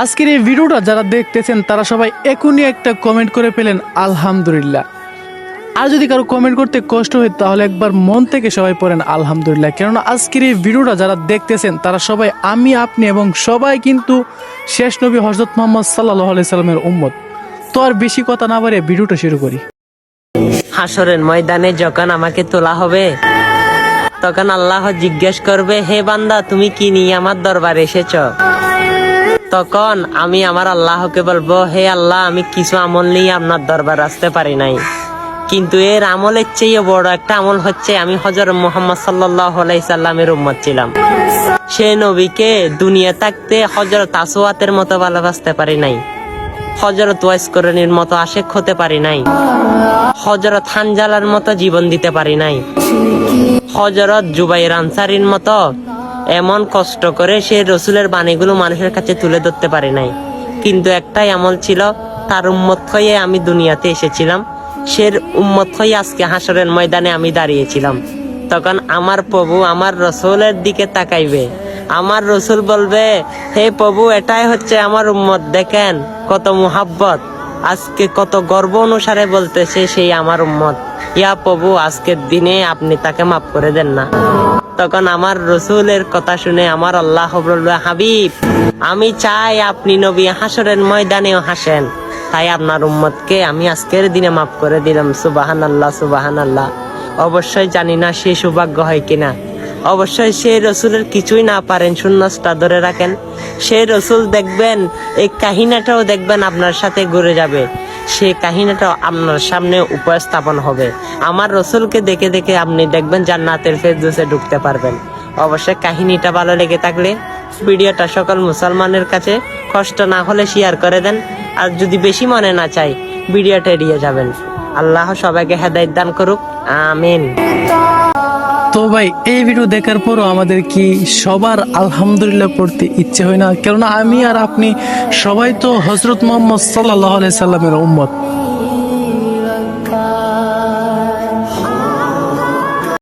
আজকের এই ভিডিওটা যারা দেখতেছেন, তারা সবাই এখনই একটা কমেন্ট করে পেলেন আলহামদুলিল্লাহ। আর যদি কারও কমেন্ট করতে কষ্ট হয়, তাহলে একবার মন থেকে সবাই পড়েন, আলহামদুলিল্লাহ। কেননা আজকের এই ভিডিওটা যারা দেখতেছেন, তারা সবাই আমি, আপনি এবং সবাই কিন্তু শেষ নবী হজরত মোহাম্মদ সাল্লাহ আলি সাল্লামের উম্মত। তো আর বেশি কথা না বাড়ে ভিডিওটা শুরু করি। হাসরের ময়দানে যখন আমাকে তোলা হবে, তখন আল্লাহ জিজ্ঞেস করবে, হে বান্দা, তুমি কি নিয়ে আমার দরবারে এসেছ? তখন আমি আমার আল্লাহকে বলব, হে আল্লাহ, আমি কিছু আমল নিয়ে আপনার দরবার আসতে পারি নাই। কিন্তু এর আমলের চেয়ে বড় একটা আমল হচ্ছে, আমি হজর মোহাম্মদ সাল্লাহ সাল্লামের উম্মত ছিলাম। সে নবীকে দুনিয়া থাকতে হজরত আসোয়াতের মতো ভালোবাসতে পারি নাই। হজরত ওয়াইসকরণীর মতো আশেক হতে পারি নাই। হজরত হানজালার মতো জীবন দিতে পারি নাই। হজরত জুবাইর আনসারির মতো এমন কষ্ট করে সে রসুলের বাণীগুলো মানুষের কাছে তুলে ধরতে পারে নাই। কিন্তু একটাই আমল ছিল, তার উম্মত হয়ে আমি দুনিয়াতে এসেছিলাম। সে উম্মত হয়ে আজকে হাসরের ময়দানে আমি দাঁড়িয়েছিলাম। তখন আমার প্রভু আমার রসুলের দিকে তাকাইবে। আমার রসুল বলবে, হে প্রভু, এটাই হচ্ছে আমার উম্মত, দেখেন কত মুহাব্বত। আজকে কত গর্ব অনুসারে বলতেছে সেই আমার উম্মত। ইয়া প্রভু, আজকের দিনে আপনি তাকে মাফ করে দেন না। তখন আমার রসুলের কথা শুনে আমার আল্লাহ হাবিব, আমি চাই আপনি নবী হাসরের ময়দানেও হাসেন। তাই আপনার উম্মতকে আমি আজকের দিনে মাফ করে দিলাম। সুবাহান আল্লাহ সুবাহান আল্লাহ অবশ্যই জানি না সে সৌভাগ্য হয় কিনা। অবশ্যই সেই রসুলের কিছুই না পারেন শূন্যস্তা ধরে রাখেন। সেই রসুল দেখবেন, এই কাহিনাটাও দেখবেন আপনার সাথে ঘুরে যাবে। সেই কাহিনীটাও আপনার সামনে উপস্থাপন হবে। আমার রসুলকে দেখে দেখে আপনি দেখবেন জান্নাতের ফেরদৌসে ঢুকতে পারবেন। অবশ্যই কাহিনীটা ভালো লেগে থাকলে ভিডিওটা সকল মুসলমানের কাছে কষ্ট না হলে শেয়ার করে দেন। আর যদি বেশি মনে না চাই ভিডিওটা এড়িয়ে যাবেন। আল্লাহ সবাইকে হেদায়ত দান করুক। আমিন। তো ভাই, এই ভিডিও দেখার পরও আমাদের কি সবার আলহামদুলিল্লাহ পড়তে ইচ্ছে হয় না? কেননা আমি আর আপনি সবাই তো হজরত মোহাম্মদ সাল্লাহ সাল্লামের উম্মত।